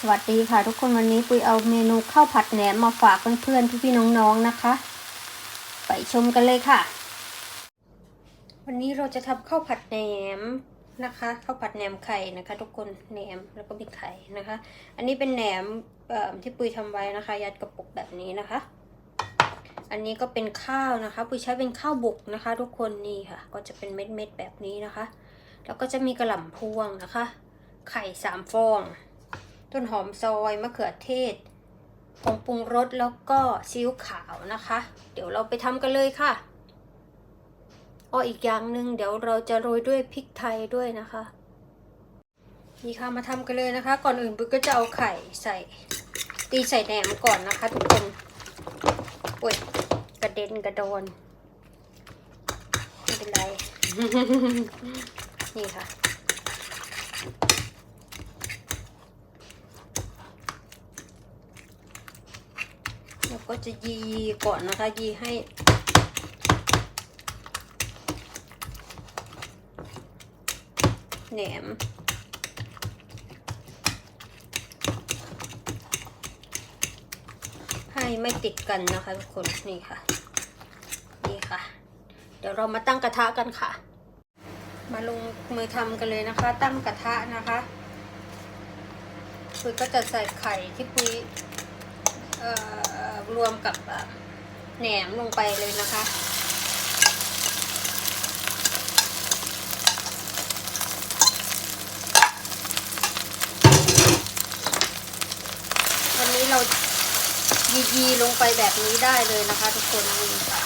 สวัสดีค่ะทุกคนวันนี้ปุยเอาเมนูข้าวผัดแหนมมาฝากเพื่อนๆพี่ๆน้องๆนะคะ ไปชมกันเลยค่ะ วันนี้เราจะทำข้าวผัดแหนมนะคะข้าวผัดแหนมไข่นะคะ ทุกคนแหนมแล้วก็มีไข่นะคะ อันนี้เป็นแหนมเอ่อที่ปุยทำไว้นะคะ ยัดกระปุกแบบนี้นะคะ อันนี้ก็เป็นข้าวนะคะ ปุยใช้เป็นข้าวบุกนะคะ ทุกคนนี่ค่ะ ก็จะเป็นเม็ดๆแบบนี้นะคะ แล้วก็จะมีกระหล่ำพวงนะคะ ไข่สามฟอง ต้นหอมซอยมะเขือเทศผงปรุงรสแล้วก็ซีอิ๊วขาวนะคะ เดี๋ยวเราไปทำกันเลยค่ะอ้ออีกอย่างหนึ่งเดี๋ยวเราจะโรยด้วยพริกไทยด้วยนะคะ นี่ค่ะมาทำกันเลยนะคะ ก่อนอื่นปุ๊กก็จะเอาไข่ใส่ ตีใส่แหนมก่อนนะคะ ทุกคนโอ้ยกระเด็นกระโดนไม่เป็นไร นี่ค่ะ แล้ว ก็จะยีก่อนนะคะ ยีให้ แหนมให้ไม่ติดกันนะคะทุกคนนี่ค่ะนี่ค่ะ เดี๋ยวเรามาตั้งกระทะกันค่ะ มาลงมือทำกันเลยนะคะ ตั้งกระทะนะคะปุยก็จะใส่ไข่ที่ปุยเอ่อ รวมกับแหนมลงไปเลยนะคะวันนี้เรายียีลงไปแบบนี้ได้เลยนะคะทุกคนนี่ค่ะ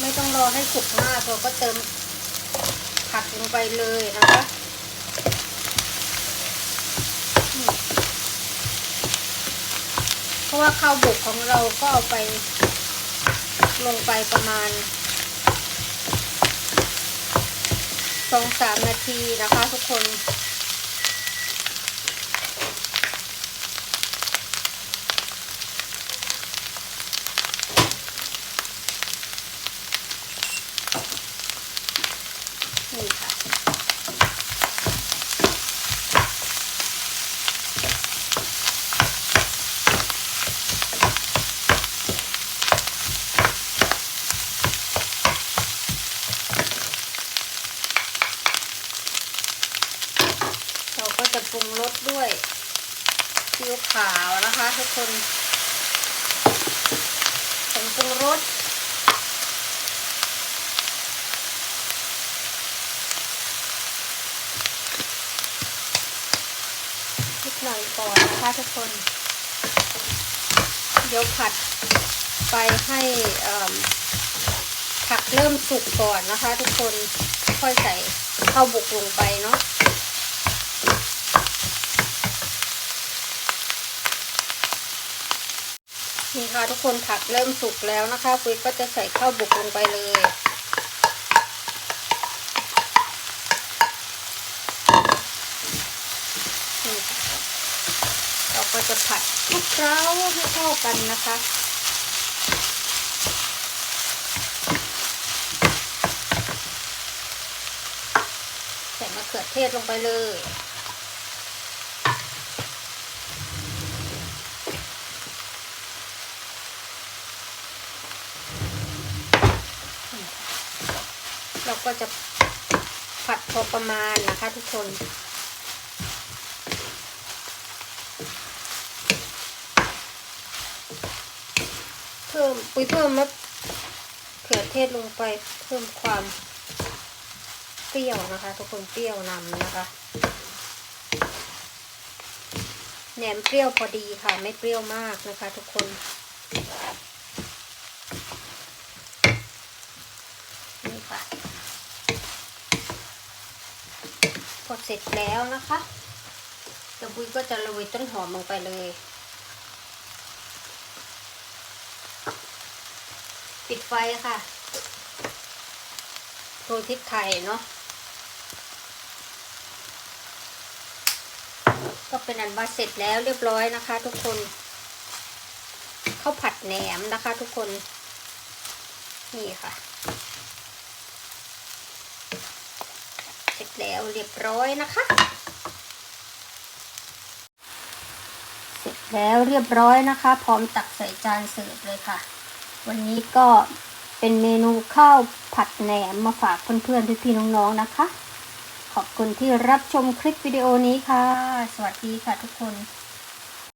ไม่ต้องรอให้สุกมากเราก็เติม ผัดลงไปเลยนะคะเพราะว่าข้าวบุกของเราก็เอาไป ลงไปประมาณสองสามนาทีนะคะทุกคนค่ะ เราก็จะปรุงรสด้วยซีอิ๊วขาวนะคะทุกคนผงปรุงรสนิดหน่อยก่อนนะคะทุกคน เดี๋ยวผัดไปให้ผักเริ่มสุกก่อนนะคะ ทุกคนค่อยใส่ข้าวบุกลงไปเนาะ ค่ะทุกคนผักเริ่มสุกแล้วนะคะปุ้ยก็จะใส่ข้าวบุกลงไปเลยเราก็จะผัดคลุกเคล้าให้เข้ากันนะคะใส่มะเขือเทศลงไปเลย ก็จะผัดพอประมาณนะคะทุกคน เพิ่มปุยเพิ่มมะเขือเทศลงไปเพิ่มความเปรี้ยวนะคะ ทุกคนเปรี้ยวนำนะคะแหนมเปรี้ยวพอดีค่ะ ไม่เปรี้ยวมากนะคะ ทุกคนค่ะ พอเสร็จแล้วนะคะเดี๋ยวปุ้ยก็จะโรยต้นหอมลงไปเลย ปิดไฟค่ะโรยพริกไทยเนาะก็เป็นอันว่าเสร็จแล้วเรียบร้อยนะคะ ทุกคนข้าวผัดแหนมนะคะ ทุกคนนี่ค่ะ เส ร็จแล้วเรียบร้อยนะคะ เสร็จแล้วเรียบร้อยนะคะ พร้อมตักใส่จานเสิร์ฟเลยค่ะ วันนี้ก็เป็นเมนูข้าวผัดแหนมมาฝากเพื่อนๆพี่ๆน้องๆนะคะ ขอบคุณที่รับชมคลิปวิดีโอนี้ค่ะ สวัสดีค่ะทุกคน